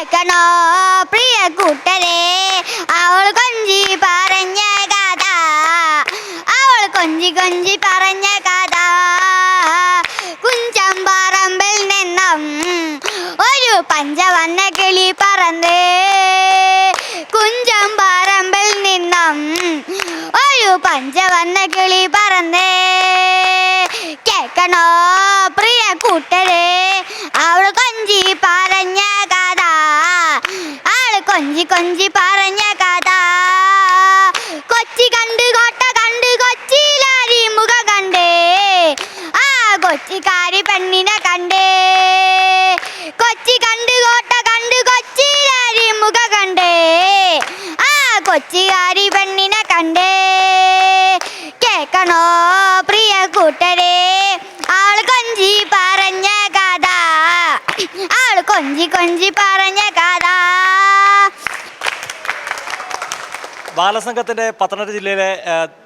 കേൾക്കണോ? പ്രിയ കൂട്ടരെ അവൾ കൊഞ്ചി പറഞ്ഞ കഥ. അവൾ കൊഞ്ചി കൊഞ്ചി പറഞ്ഞ കഥ. കുഞ്ചമ്പറമ്പിൽ നിന്നും ഒരു പഞ്ചവന്ന കിളി പറന്ന്. കുഞ്ചം പറമ്പിൽ നിന്നും ഒരു പഞ്ചവന്ന കിളി പറന്ന്. കേൾക്കണോ പ്രിയ കൂട്ടരെ? കൊഞ്ചി കൊഞ്ചി പറഞ്ഞ കഥ കൊച്ചി കണ്ട് കോട്ട കണ്ട് കൊച്ചിയിലാരി മുഖ കണ്ടേ ആ കൊച്ചിക്കാരി പെണ്ണിനെ കണ്ടേ കൊച്ചി കണ്ട് കോട്ട കണ്ട് കൊച്ചിയിലാരി മുഖ കണ്ടേ ആ കൊച്ചിക്കാരി പെണ്ണിനെ കണ്ടേ കേൾക്കണോ പ്രിയ കൂട്ടരെ ആൾ കൊഞ്ചി പറഞ്ഞ കഥ ആൾ കൊഞ്ചി കൊഞ്ചി പറഞ്ഞ കഥ ബാലസംഘത്തിന്റെ പത്തനംതിട്ട ജില്ലയിലെ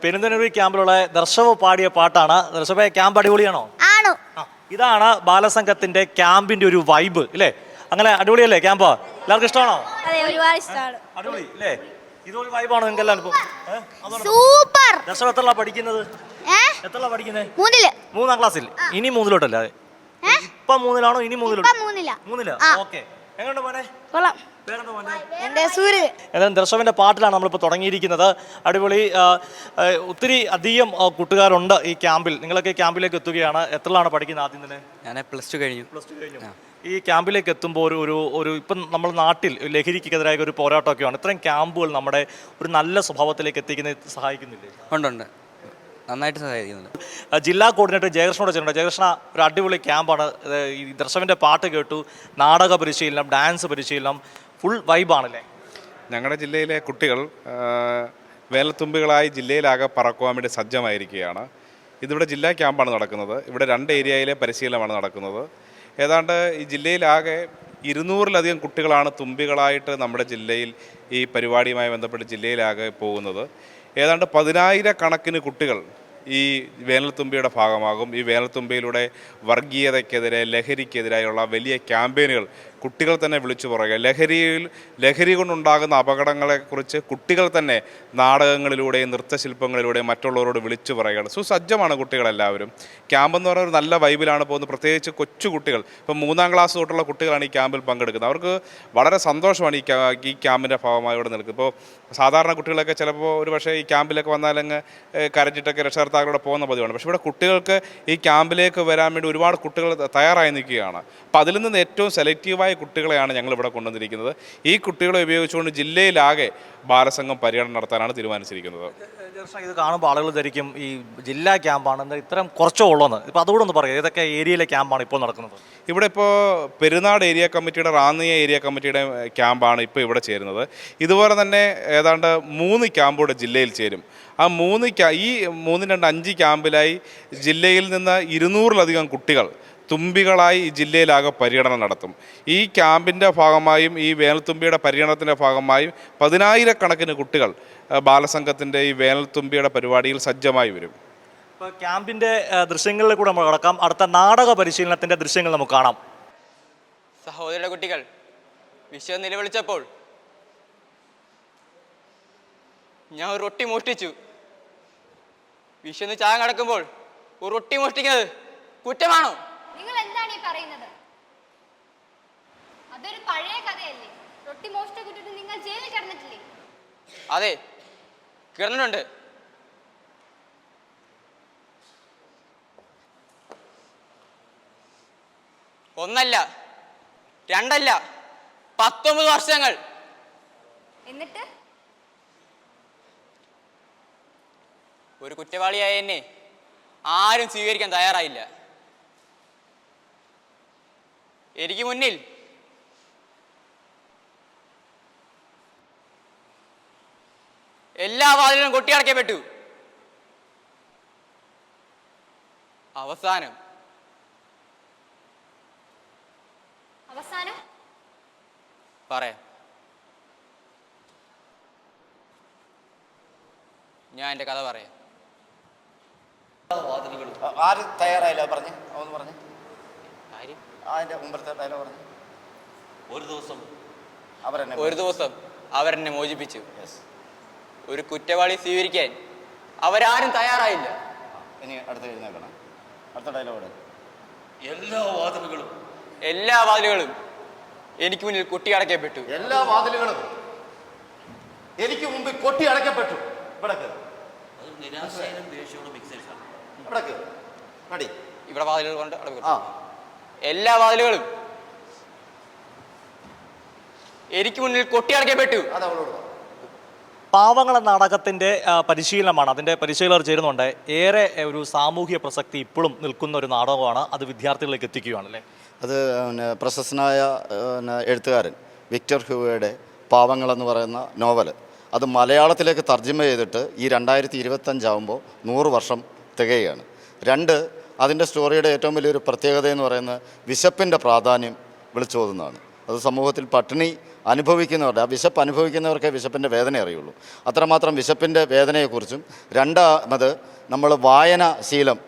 പെരുന്തനൂർ ക്യാമ്പിലുള്ള ദർശവ് പാടിയ പാട്ടാണ്. ദർശവ ക്യാമ്പ് അടിപൊളിയാണോ? ആണോ. ഇതാണ് ബാലസംഘത്തിന്റെ ക്യാമ്പിന്റെ ഒരു വൈബ് അല്ലേ അങ്ങനെ അടിപൊളിയല്ലേ ക്യാമ്പ്? എല്ലാവർക്കും ഇഷ്ടമാണോ? അടിപൊളി ഇതൊരു വൈബാണോ നിങ്ങൾക്ക് എല്ലാവർക്കും? സൂപ്പർ. ദർശവ് എത്ര പഠിക്കുന്നത്? എത്ര പഠിക്കുന്നത് മൂന്നിൽ. മൂന്നാം ക്ലാസ്സിൽ. ഇനി മൂന്നിലോട്ടല്ലേ? ഇപ്പൊ മൂന്നിലാണോ? ഇനി മൂന്നിലോട്ട്? മൂന്നില. ഓക്കെ. കൊള്ളാം. പേരെന്താ മോനെ? എന്റെ സൂര്യ. ഏതായാലും ദർശവന്റെ പാട്ടിലാണ് നമ്മളിപ്പോൾ തുടങ്ങിയിരിക്കുന്നത്. അടിപൊളി ഒത്തിരി അധികം കൂട്ടുകാരുണ്ട് ഈ ക്യാമ്പിൽ. നിങ്ങളൊക്കെ ക്യാമ്പിലേക്ക് എത്തുകയാണ്. എത്രയാണ് പഠിക്കുന്നത് ആദ്യം തന്നെ? ഞാൻ പ്ലസ് ടു കഴിഞ്ഞു. പ്ലസ് ടു കഴിഞ്ഞു. ഈ ക്യാമ്പിലേക്ക് എത്തുമ്പോൾ ഒരു ഒരു ഒരു ഇപ്പം നമ്മൾ നാട്ടിൽ ലഹരിക്കെതിരായ ഒരു പോരാട്ടമൊക്കെയാണ്. ഇത്രയും ക്യാമ്പുകൾ നമ്മുടെ ഒരു നല്ല സ്വഭാവത്തിലേക്ക് എത്തിക്കുന്നതിന് സഹായിക്കുന്നില്ലേ? ഉണ്ടുണ്ട് നന്നായിട്ട് സഹായിക്കുന്നുണ്ട്. ജില്ലാ കോർഡിനേറ്റർ ജയകൃഷ്ണനോട് ചെല്ലുണ്ട് ജയകൃഷ്ണ ഒരു അടിപൊളി ക്യാമ്പാണ്. ഈ ദർശവന്റെ പാട്ട് കേട്ടു. നാടക പരിശീലനം ഡാൻസ് പരിശീലനം ഫുൾ വൈബാണല്ലേ? ഞങ്ങളുടെ ജില്ലയിലെ കുട്ടികൾ വേലത്തുമ്പികളായി ജില്ലയിലാകെ പറക്കുവാൻ വേണ്ടി സജ്ജമായിരിക്കുകയാണ്. ഇതിവിടെ ജില്ലാ ക്യാമ്പാണ് നടക്കുന്നത്. ഇവിടെ രണ്ട് ഏരിയയിലെ പരിശീലനമാണ് നടക്കുന്നത്. ഏതാണ്ട് ഈ ജില്ലയിലാകെ ഇരുന്നൂറിലധികം കുട്ടികളാണ് തുമ്പികളായിട്ട് നമ്മുടെ ജില്ലയിൽ ഈ പരിപാടിയുമായി ബന്ധപ്പെട്ട് ജില്ലയിലാകെ പോകുന്നത്. ഏതാണ്ട് പതിനായിരക്കണക്കിന് കുട്ടികൾ ഈ വേനൽത്തുമ്പിയുടെ ഭാഗമാകും. ഈ വേനൽത്തുമ്പിയിലൂടെ വർഗീയതയ്ക്കെതിരെ ലഹരിക്കെതിരായുള്ള വലിയ ക്യാമ്പയിനുകൾ കുട്ടികൾ തന്നെ വിളിച്ചു പറയുക. ലഹരിയിൽ ലഹരി കൊണ്ടുണ്ടാകുന്ന അപകടങ്ങളെക്കുറിച്ച് കുട്ടികൾ തന്നെ നാടകങ്ങളിലൂടെയും നൃത്തശില്പങ്ങളിലൂടെയും മറ്റുള്ളവരോട് വിളിച്ചു പറയുകയാണ്. സുസജ്ജമാണ് കുട്ടികളെല്ലാവരും. ക്യാമ്പ് എന്ന് പറയുന്ന ഒരു നല്ല വൈബിലാണ് പോകുന്നത്. പ്രത്യേകിച്ച് കൊച്ചു കുട്ടികൾ. ഇപ്പം മൂന്നാം ക്ലാസ് തൊട്ടുള്ള കുട്ടികളാണ് ഈ ക്യാമ്പിൽ പങ്കെടുക്കുന്നത്. അവർക്ക് വളരെ സന്തോഷമാണ് ഈ ഈ ക്യാമ്പിന്റെ ഭാഗമായി ഇവിടെ നിൽക്കുന്നത്. ഇപ്പോൾ സാധാരണ കുട്ടികളൊക്കെ ചിലപ്പോൾ ഒരു പക്ഷേ ഈ ക്യാമ്പിലൊക്കെ വന്നാലങ്ങ് കരഞ്ഞിട്ടൊക്കെ രക്ഷകർത്താക്കളോട് പോകുന്ന പതിവാണ്. പക്ഷേ ഇവിടെ കുട്ടികൾക്ക് ഈ ക്യാമ്പിലേക്ക് വരാൻ വേണ്ടി ഒരുപാട് കുട്ടികൾ തയ്യാറായി നിൽക്കുകയാണ്. അപ്പോൾ അതിൽ നിന്ന് ഏറ്റവും സെലക്റ്റീവായ കുട്ടികളെയാണ് ഞങ്ങൾ ഇവിടെ കൊണ്ടുവന്നിരിക്കുന്നത്. ഈ കുട്ടികളെ ഉപയോഗിച്ചുകൊണ്ട് ജില്ലയിലാകെ ബാലസംഘം പര്യടനം നടത്താനാണ് തീരുമാനിച്ചിരിക്കുന്നത്. ഇത് കാണുമ്പോൾ ആളുകൾ ധരിക്കും ഈ ജില്ലാ ക്യാമ്പാണ്. എന്താ ഇത്രയും കുറച്ചേ ഉള്ളൂന്ന് ഇപ്പോൾ അതുകൂടെ ഒന്ന് പറയാം ഏതൊക്കെ ഏരിയയിലെ ക്യാമ്പാണ് ഇപ്പോൾ നടക്കുന്നത്. ഇവിടെ ഇപ്പോൾ പെരുന്നാട് ഏരിയ കമ്മിറ്റിയുടെ റാന്നിയ ഏരിയ കമ്മിറ്റിയുടെ ക്യാമ്പാണ് ഇപ്പോൾ ഇവിടെ ചേരുന്നത്. ഇതുപോലെ തന്നെ ഏതാണ്ട് മൂന്ന് ക്യാമ്പൂടെ ജില്ലയിൽ ചേരും. ആ മൂന്ന് ഈ മൂന്ന് രണ്ട് അഞ്ച് ക്യാമ്പിലായി ജില്ലയിൽ നിന്ന് ഇരുന്നൂറിലധികം കുട്ടികൾ തുമ്പികളായി ഈ ജില്ലയിലാകെ പര്യടനം നടത്തും. ഈ ക്യാമ്പിന്റെ ഭാഗമായും ഈ വേനൽത്തുമ്പിയുടെ പര്യടനത്തിന്റെ ഭാഗമായും പതിനായിരക്കണക്കിന് കുട്ടികൾ ബാലസംഘത്തിന്റെ ഈ വേനൽത്തുമ്പിയുടെ പരിപാടിയിൽ സജ്ജമായി വരും. ഇപ്പോൾ ക്യാമ്പിന്റെ ദൃശ്യങ്ങളിൽ കൂടെ നമ്മൾ കടക്കാം. അടുത്ത നാടക പരിശീലനത്തിന്റെ ദൃശ്യങ്ങൾ നമുക്ക് കാണാം. സഹോദര കുട്ടികൾ വിശ്വം നിലവിളിച്ചപ്പോൾ ഞാൻ ഒരു റൊട്ടി മോഷ്ടിച്ചു. വിശ്വന്ന് ചാകം കടക്കുമ്പോൾ ഒരു റൊട്ടി മോഷ്ടിക്കുന്നത് കുറ്റമാണോ? നിങ്ങൾ എന്താണ് ഈ പറയുന്നത്? അതൊരു പഴയ കഥയല്ലേ? റൊട്ടി മോഷ്ട കുറ്റത്തിന് നിങ്ങൾ ജയിലിൽ കിടന്നിട്ടില്ലേ? അതെ കിടന്നിട്ടുണ്ട്. ഒന്നല്ല രണ്ടല്ല പത്തൊമ്പത് വർഷങ്ങൾ. എന്നിട്ട്? ഒരു കുറ്റവാളിയായ എന്നെ ആരും സ്വീകരിക്കാൻ തയ്യാറായില്ല. എനിക്ക് മുന്നിൽ. എല്ലാ വാതിലും കൊട്ടിയടക്കപ്പെട്ടു അവസാനം. അവസാനം? പറയാം. ഞാൻ എന്റെ കഥ പറയാം. ആര് തയ്യാറായില്ല? പറഞ്ഞു അവന്ന് പറഞ്ഞു. കാര്യം? അതിന്റെ മുമ്പത്തെ ഡയലോഗ് പറഞ്ഞു? ഒരു ദിവസം. അവരെന്നെ ഒരു ദിവസം അവരെന്നെ മോചിപ്പിച്ചു. ഒരു കുറ്റവാളി സ്വീകരിക്കാൻ അവരാരും തയ്യാറായില്ല. ഇനി അടുത്ത എഴുന്നേക്കണം അടുത്ത ഡയലോഗ് എല്ലാ വാതിലുകളും. എല്ലാ വാതിലുകളും എനിക്ക് മുന്നിൽ കൊട്ടി അടയ്ക്കപ്പെട്ടു. എല്ലാ വാതിലുകളും എനിക്ക് മുമ്പിൽ കൊട്ടി അടയ്ക്കപ്പെട്ടു. ഇവിടെ ഇവിടെ വാതിലുകൾ കൊണ്ട് ആ. എല്ലാ വാതിലുകളും. എനിക്ക് മുന്നിൽ കൊട്ടിയടക്കപ്പെട്ടു അത് അവളോട് പറ. പാവങ്ങൾ എന്ന നാടകത്തിന്റെ ആ, പരിശീലനമാണ്. അതിന്റെ പരിശീലകർ ചേരുന്നുണ്ട്. ഏറെ എ, ഒരു സാമൂഹ്യ പ്രസക്തി ഇപ്പോഴും നിൽക്കുന്ന ഒരു നാടകമാണ്. അത് വിദ്യാർത്ഥികളിലേക്ക് എത്തിക്കുകയാണ് അല്ലേ? അത് പിന്നെ പ്രശസ്തനായ പിന്നെ എഴുത്തുകാരൻ വിക്ടർ ഹ്യൂവയുടെ പാവങ്ങൾ എന്ന് പറയുന്ന നോവൽ അത് മലയാളത്തിലേക്ക് തർജമ ചെയ്തിട്ട് ഈ രണ്ടായിരത്തി ഇരുപത്തഞ്ചാവുമ്പോൾ നൂറ് വർഷം തികയുകയാണ്. രണ്ട് അതിന്റെ സ്റ്റോറിയുടെ ഏറ്റവും വലിയൊരു പ്രത്യേകത എന്ന് പറയുന്നത് വിശപ്പിന്റെ പ്രാധാന്യം വിളിച്ചോതുന്നതാണ്. അത് സമൂഹത്തിൽ പട്ടിണി അനുഭവിക്കുന്നവരുടെ ആ വിശപ്പ് അനുഭവിക്കുന്നവർക്കേ വിശപ്പിന്റെ വേദന അറിയുള്ളൂ. അത്രമാത്രം വിശപ്പിന്റെ വേദനയെക്കുറിച്ചും രണ്ടാമത് നമ്മൾ വായനാശീലം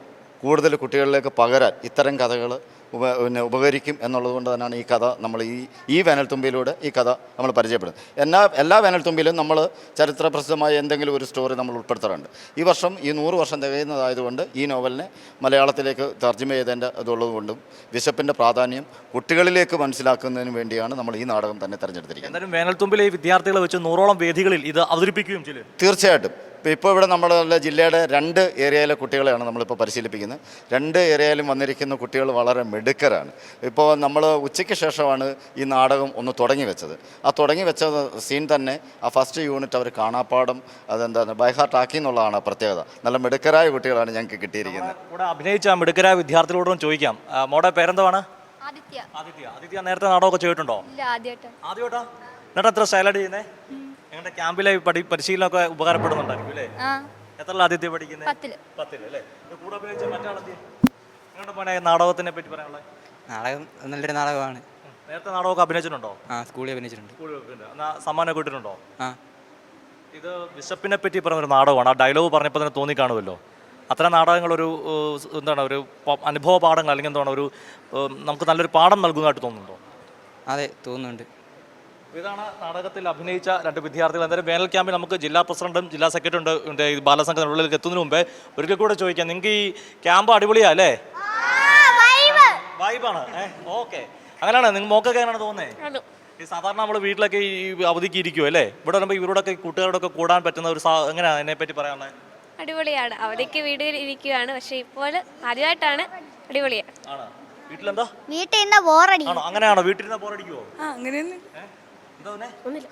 കൂടുതൽ കുട്ടികളിലേക്ക് പകരാൻ ഇത്തരം കഥകൾ പിന്നെ ഉപകരിക്കും എന്നുള്ളത് കൊണ്ട് തന്നെയാണ് ഈ കഥ നമ്മൾ ഈ ഈ വേനൽത്തുമ്പിലൂടെ ഈ കഥ നമ്മൾ പരിചയപ്പെടുന്നത്. എല്ലാ എല്ലാ വേനൽത്തുമ്പിലും നമ്മൾ ചരിത്ര പ്രസിദ്ധമായ എന്തെങ്കിലും ഒരു സ്റ്റോറി നമ്മൾ ഉൾപ്പെടുത്താറുണ്ട്. ഈ വർഷം ഈ നൂറ് വർഷം തികയുന്നതായതുകൊണ്ട് ഈ നോവലിനെ മലയാളത്തിലേക്ക് തർജമ ചെയ്തതിന്റെ ഇതുള്ളത് കൊണ്ടും വിശപ്പിന്റെ പ്രാധാന്യം കുട്ടികളിലേക്ക് മനസ്സിലാക്കുന്നതിന് വേണ്ടിയാണ് നമ്മൾ ഈ നാടകം തന്നെ തിരഞ്ഞെടുത്തിരിക്കുന്നത്. എന്തായാലും വേനൽത്തുമ്പിലെ ഈ വിദ്യാർത്ഥികളെ വെച്ച് നൂറോളം വേദികളിൽ ഇത് അവതരിപ്പിക്കുകയും ചെയ്യും തീർച്ചയായിട്ടും. ഇപ്പോൾ ഇപ്പോൾ ഇവിടെ നമ്മുടെ ജില്ലയുടെ രണ്ട് ഏരിയയിലെ കുട്ടികളെയാണ് നമ്മളിപ്പോൾ പരിശീലിപ്പിക്കുന്നത്. രണ്ട് ഏരിയയിലും വന്നിരിക്കുന്ന കുട്ടികൾ വളരെ മിടുക്കരാണ്. ഇപ്പോൾ നമ്മൾ ഉച്ചയ്ക്ക് ശേഷമാണ് ഈ നാടകം ഒന്ന് തുടങ്ങി വെച്ചത്. ആ തുടങ്ങി വെച്ച സീൻ തന്നെ ആ ഫസ്റ്റ് യൂണിറ്റ് അവർ കാണാപ്പാടം അതെന്താണ് ബൈഹാർട്ട് ആക്കി എന്നുള്ളതാണ് പ്രത്യേകത. നല്ല മിടുക്കരായ കുട്ടികളാണ് ഞങ്ങൾക്ക് കിട്ടിയിരിക്കുന്നത്. കൂടെ അഭിനയിച്ച മെടുക്കരായ വിദ്യാർത്ഥികളോടും ചോദിക്കാം. മോടെ പേരെന്താണ് ആദിത്യ. ആദിത്യ. ആദിത്യ നേരത്തെ നാടകമൊക്കെ ചെയ്തിട്ടുണ്ടോ? ഇല്ല ആദ്യമായിട്ട്? എന്നിട്ട് എത്ര സ്റ്റൈലായിട്ട് ചെയ്യുന്നേ ഞങ്ങളുടെ ക്യാമ്പിലെ പഠി പരിശീലനമൊക്കെ ഉപകാരപ്പെടുന്നുണ്ടായിരിക്കും അല്ലേ? എത്ര ആദ്യത്തെ പഠിക്കുന്നത് പത്തിൽ. പത്തിൽ അല്ലേ? കൂടെ അഭിനയിച്ച മറ്റാളെത്തി നിങ്ങളുടെ മോനെ നാടകത്തിനെ പറ്റി പറയാനുള്ളത്? നാടകം നല്ലൊരു നാടകമാണ്. നേരത്തെ നാടകമൊക്കെ അഭിനയിച്ചിട്ടുണ്ടോ? ആ സ്കൂളിൽ അഭിനയിച്ചിട്ടുണ്ട്. സ്കൂളിൽ സമ്മാനമൊക്കെ കിട്ടിയിട്ടുണ്ടോ? ആ. ഇത് ബിഷപ്പിനെ പറ്റി പറഞ്ഞൊരു നാടകമാണ്. ആ ഡയലോഗ് പറഞ്ഞപ്പോൾ തന്നെ തോന്നിക്കാണുമല്ലോ അത്തരം നാടകങ്ങൾ ഒരു എന്താണ് ഒരു അനുഭവ പാഠങ്ങൾ അല്ലെങ്കിൽ എന്താണ് ഒരു നമുക്ക് നല്ലൊരു പാഠം നൽകുന്നതായിട്ട് തോന്നുന്നുണ്ടോ? അതെ തോന്നുന്നുണ്ട്. ഇതാണ് നാടകത്തിൽ അഭിനയിച്ച രണ്ട് വിദ്യാർത്ഥികൾ. എന്തായാലും വേനൽ ക്യാമ്പിൽ നമുക്ക് ജില്ലാ പ്രസിഡന്റും ജില്ലാ സെക്രട്ടറി ഉണ്ട്. ഉണ്ട് ഈ ബാലസംഘത്തിനുള്ളിലേക്ക് എത്തുന്നതിന് മുമ്പേ ഒരിക്കൽ കൂടെ ചോദിക്കാം. നിങ്ങൾക്ക് ഈ ക്യാമ്പ് അടിപൊളിയാ അല്ലേ? വൈബാണ്. ഓക്കെ. അങ്ങനെയാണ്? നിങ്ങൾ മോക്കൊക്കെ എങ്ങനെയാണ് തോന്നുന്നത് ഈ സാധാരണ നമ്മൾ വീട്ടിലൊക്കെ ഈ അവധിക്ക് ഇരിക്കുമോ അല്ലേ? ഇവിടെ വരുമ്പോൾ ഇവരോടൊക്കെ കൂട്ടുകാരോടൊക്കെ കൂടാൻ പറ്റുന്ന ഒരു എങ്ങനെയാണ് അതിനെ പറ്റി പറയാനുള്ളത് അടിപൊളിയാണ്. അവധിക്ക് വീട്ടിൽ ഇരിക്കുകയാണ് പക്ഷേ ഇപ്പോൾ ആദ്യമായിട്ടാണ് അടിപൊളിയാണ് ആണ്? വീട്ടിലെന്താ? വീട്ടിൽ നിന്ന് ബോറടി ആണോ? അങ്ങനെയാണോ? വീട്ടിൽ ബോറടിക്കുമോ എന്താ ഒന്നുമില്ല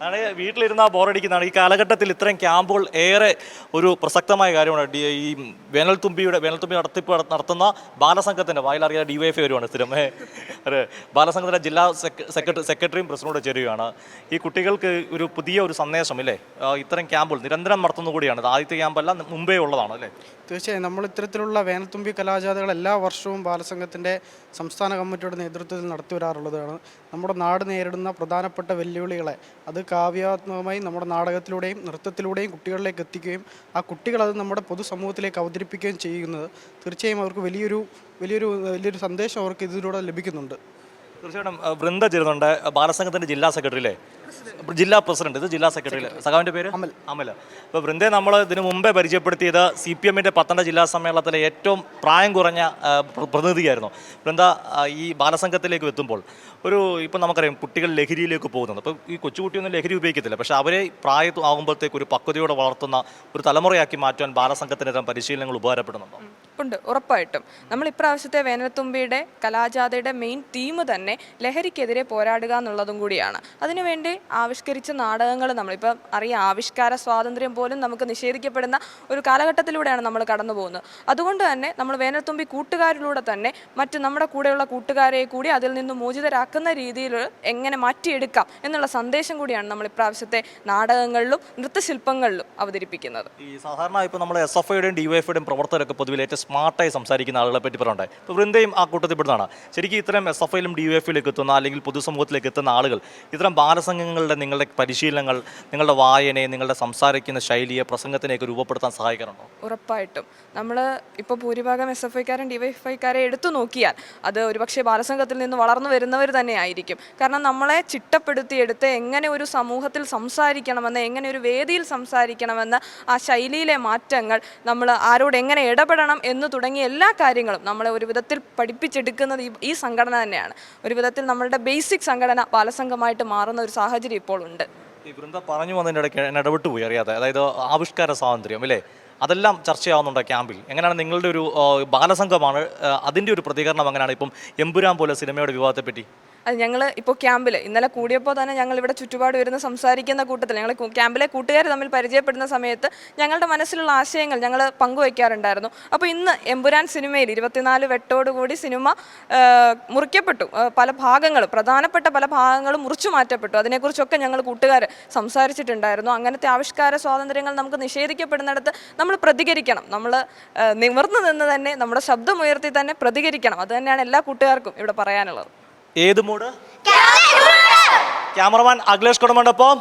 അതാണ് വീട്ടിലിരുന്നാൽ ബോറടിക്കുന്നതാണ്. ഈ കാലഘട്ടത്തിൽ ഇത്രയും ക്യാമ്പുകൾ ഏറെ ഒരു പ്രസക്തമായ കാര്യമാണ്. ഈ വേനൽത്തുമ്പിയുടെ വേനൽത്തുമ്പി നടത്തിപ്പ് നട- നടത്തുന്ന ബാലസംഘത്തിന്റെ വായിലറിയാൻ ഡി വൈ എഫ് വരുവാണ് സ്ഥിരം. അതെ. ബാലസംഘത്തിന്റെ ജില്ലാ സെക്രട്ടറി സെക്രട്ടറിയും പ്രസിഡന്റോട് ചേരുകയാണ്. ഈ കുട്ടികൾക്ക് ഒരു പുതിയ ഒരു സന്ദേശം ഇല്ലേ? ഇത്തരം ക്യാമ്പുകൾ നിരന്തരം നടത്തുന്ന കൂടിയാണ്. ഇത് ആദ്യത്തെ ക്യാമ്പല്ല മുമ്പേ ഉള്ളതാണ് അല്ലേ? തീർച്ചയായും. നമ്മൾ ഇത്തരത്തിലുള്ള വേനൽത്തുമ്പി കലാജാഥകൾ എല്ലാ വർഷവും ബാലസംഘത്തിന്റെ സംസ്ഥാന കമ്മിറ്റിയുടെ നേതൃത്വത്തിൽ നടത്തി വരാറുള്ളതാണ്. നമ്മുടെ നാട് നേരിടുന്ന പ്രധാനപ്പെട്ട വെല്ലുവിളികളെ അത് കാവ്യാത്മകമായി നമ്മുടെ നാടകത്തിലൂടെയും നൃത്തത്തിലൂടെയും കുട്ടികളിലേക്ക് എത്തിക്കുകയും ആ കുട്ടികളത് നമ്മുടെ പൊതുസമൂഹത്തിലേക്ക് അവതരിപ്പിക്കുകയും ചെയ്യുന്നത് തീർച്ചയായും അവർക്ക് വലിയൊരു വലിയൊരു വലിയൊരു സന്ദേശം അവർക്ക് ഇതിലൂടെ ലഭിക്കുന്നുണ്ട്. തീർച്ചയായിട്ടും വൃന്ദ ചേരുന്നുണ്ട് ബാലസംഘത്തിന്റെ ജില്ലാ സെക്രട്ടറി അല്ലേ ജില്ലാ പ്രസിഡന്റ് ഇത് ജില്ലാ സെക്രട്ടറി അല്ലേ? സഖാവിന്റെ പേര്? അമൽ. അമൽ. ഇപ്പൊ വൃന്ദയെ നമ്മൾ ഇതിനു മുമ്പേ പരിചയപ്പെടുത്തിയത് സി പി എമ്മിന്റെ പത്തനംതിട്ട ജില്ലാ സമ്മേളനത്തിലെ ഏറ്റവും പ്രായം കുറഞ്ഞ പ്രതിനിധിയായിരുന്നു. വൃന്ദ ഈ ബാലസംഘത്തിലേക്ക് എത്തുമ്പോൾ ഒരു ഇപ്പം നമുക്കറിയാം കുട്ടികൾ ലഹരിയിലേക്ക് പോകുന്നത്. അപ്പോൾ ഈ കൊച്ചുകുട്ടിയൊന്നും ലഹരി ഉപയോഗിക്കത്തില്ല. പക്ഷേ അവരെ പ്രായം ആകുമ്പോഴത്തേക്ക് ഒരു പക്വതയോടെ വളർത്തുന്ന ഒരു തലമുറയാക്കി മാറ്റാൻ ബാലസംഘത്തിന്റെ പരിശീലനങ്ങൾ ഉപകാരപ്പെടുന്നുണ്ടോ? ഉണ്ട് ഉറപ്പായിട്ടും. നമ്മൾ ഇപ്രാവശ്യത്തെ വേനൽത്തുമ്പിയുടെ കലാജാഥയുടെ മെയിൻ തീം തന്നെ ലഹരിക്കെതിരെ പോരാടുക എന്നുള്ളതും കൂടിയാണ്. അതിനുവേണ്ടി ആവിഷ്കരിച്ച നാടകങ്ങൾ നമ്മളിപ്പോൾ അറിയാം ആവിഷ്കാര സ്വാതന്ത്ര്യം പോലും നമുക്ക് നിഷേധിക്കപ്പെടുന്ന ഒരു കാലഘട്ടത്തിലൂടെയാണ് നമ്മൾ കടന്നു പോകുന്നത്. അതുകൊണ്ട് തന്നെ നമ്മൾ വേനൽത്തുമ്പി കൂട്ടുകാരിലൂടെ തന്നെ മറ്റ് നമ്മുടെ കൂടെയുള്ള കൂട്ടുകാരെ കൂടി അതിൽ നിന്ന് മോചിതരാക്കുന്ന രീതിയിൽ എങ്ങനെ മാറ്റിയെടുക്കാം എന്നുള്ള സന്ദേശം കൂടിയാണ് നമ്മൾ ഇപ്രാവശ്യത്തെ നാടകങ്ങളിലും നൃത്തശില്പങ്ങളിലും അവതരിപ്പിക്കുന്നത്. ഈ സാധാരണ ഇപ്പോൾ നമ്മൾ എസ് എഫ് ഐയുടെയും ഡി വൈ ഐയുടെയും പ്രവർത്തകരൊക്കെ പൊതുവിൽ ഏറ്റവും സ്മാർട്ടായി സംസാരിക്കുന്ന ആളുകളെ പറ്റി പറയുണ്ടായി ഇപ്പോൾ വൃന്ദയും ആ കൂട്ടത്തിൽ പെടുന്നതാണ്. ശരിക്കും ഇത്തരം എസ് എഫ് ഐയിലും ഡി യു എഫിലേക്ക് എത്തുന്ന അല്ലെങ്കിൽ പൊതുസമൂഹത്തിലേക്ക് എത്തുന്ന ആളുകൾ ഇത്തരം ബാലസംഘങ്ങളുടെ നിങ്ങളുടെ പരിശീലനങ്ങൾ നിങ്ങളുടെ വായനയെ നിങ്ങളുടെ സംസാരിക്കുന്ന ശൈലിയെ പ്രസംഗത്തിനെയൊക്കെ രൂപപ്പെടുത്താൻ സഹായിക്കാറുണ്ടോ? ഉറപ്പായിട്ടും. നമ്മൾ ഇപ്പോൾ ഭൂരിഭാഗം എസ് എഫ് ഐക്കാരും ഡി വൈ എഫ് ഐക്കാരെ എടുത്തു നോക്കിയാൽ അത് ഒരുപക്ഷെ ബാലസംഘത്തിൽ നിന്ന് വളർന്നു വരുന്നവർ തന്നെ ആയിരിക്കും. കാരണം നമ്മളെ ചിട്ടപ്പെടുത്തിയെടുത്ത് എങ്ങനെ ഒരു സമൂഹത്തിൽ സംസാരിക്കണമെന്ന് എങ്ങനെ ഒരു വേദിയിൽ സംസാരിക്കണമെന്ന് ആ ശൈലിയിലെ മാറ്റങ്ങൾ നമ്മൾ ആരോട് എങ്ങനെ ഇടപെടണം എന്ന് തുടങ്ങിയ എല്ലാ കാര്യങ്ങളും നമ്മളെ ഒരു വിധത്തിൽ പഠിപ്പിച്ചെടുക്കുന്നത് ഈ ഈ സംഘടന തന്നെയാണ്. ഒരു വിധത്തിൽ നമ്മളുടെ ബേസിക് സംഘടന ബാലസംഘമായിട്ട് മാറുന്ന ഒരു സാഹചര്യം ഇപ്പോൾ ഉണ്ട്. ഈ വൃന്ദ പറഞ്ഞു വന്നതിന്റെ ഇടയ്ക്ക് ഇടപെട്ട് പോയി അറിയാതെ. അതായത് ആവിഷ്കാര സ്വാതന്ത്ര്യം അല്ലേ? അതെല്ലാം ചർച്ചയാവുന്നുണ്ട് ക്യാമ്പിൽ. എങ്ങനെയാണ് നിങ്ങളുടെ ഒരു ബാലസംഘമാണ് അതിന്റെ ഒരു പ്രതികരണം എങ്ങനെയാണ് ഇപ്പം എമ്പുരാൻ പോലെ സിനിമയുടെ വിവാദത്തെ പറ്റി അത് ഞങ്ങൾ ഇപ്പോൾ ക്യാമ്പിൽ ഇന്നലെ കൂടിയപ്പോൾ തന്നെ ഞങ്ങൾ ഇവിടെ ചുറ്റുപാട് വരുന്ന സംസാരിക്കുന്ന കൂട്ടത്തിൽ ഞങ്ങൾ ക്യാമ്പിലെ കൂട്ടുകാർ തമ്മിൽ പരിചയപ്പെടുന്ന സമയത്ത് ഞങ്ങളുടെ മനസ്സിലുള്ള ആശയങ്ങൾ ഞങ്ങൾ പങ്കുവയ്ക്കാറുണ്ടായിരുന്നു അപ്പോൾ ഇന്ന് എമ്പുരാൻ സിനിമയിൽ ഇരുപത്തിനാല് വെട്ടോടുകൂടി സിനിമ മുറിക്കപ്പെട്ടു. പല ഭാഗങ്ങൾ പ്രധാനപ്പെട്ട പല ഭാഗങ്ങളും മുറിച്ചു മാറ്റപ്പെട്ടു. അതിനെക്കുറിച്ചൊക്കെ ഞങ്ങൾ കൂട്ടുകാർ സംസാരിച്ചിട്ടുണ്ടായിരുന്നു. അങ്ങനത്തെ ആവിഷ്കാര സ്വാതന്ത്ര്യങ്ങൾ നമുക്ക് നിഷേധിക്കപ്പെടുന്നിടത്ത് നമ്മൾ പ്രതികരിക്കണം. നമ്മൾ നിവർന്നു നിന്ന് തന്നെ നമ്മുടെ ശബ്ദമുയർത്തി തന്നെ പ്രതികരിക്കണം. അത് തന്നെയാണ് എല്ലാ കൂട്ടുകാർക്കും ഇവിടെ പറയാനുള്ളത്. ഏത് മൂഡ്? ക്യാമറമാൻ. അഖിലേഷ് കുടുംബോടൊപ്പം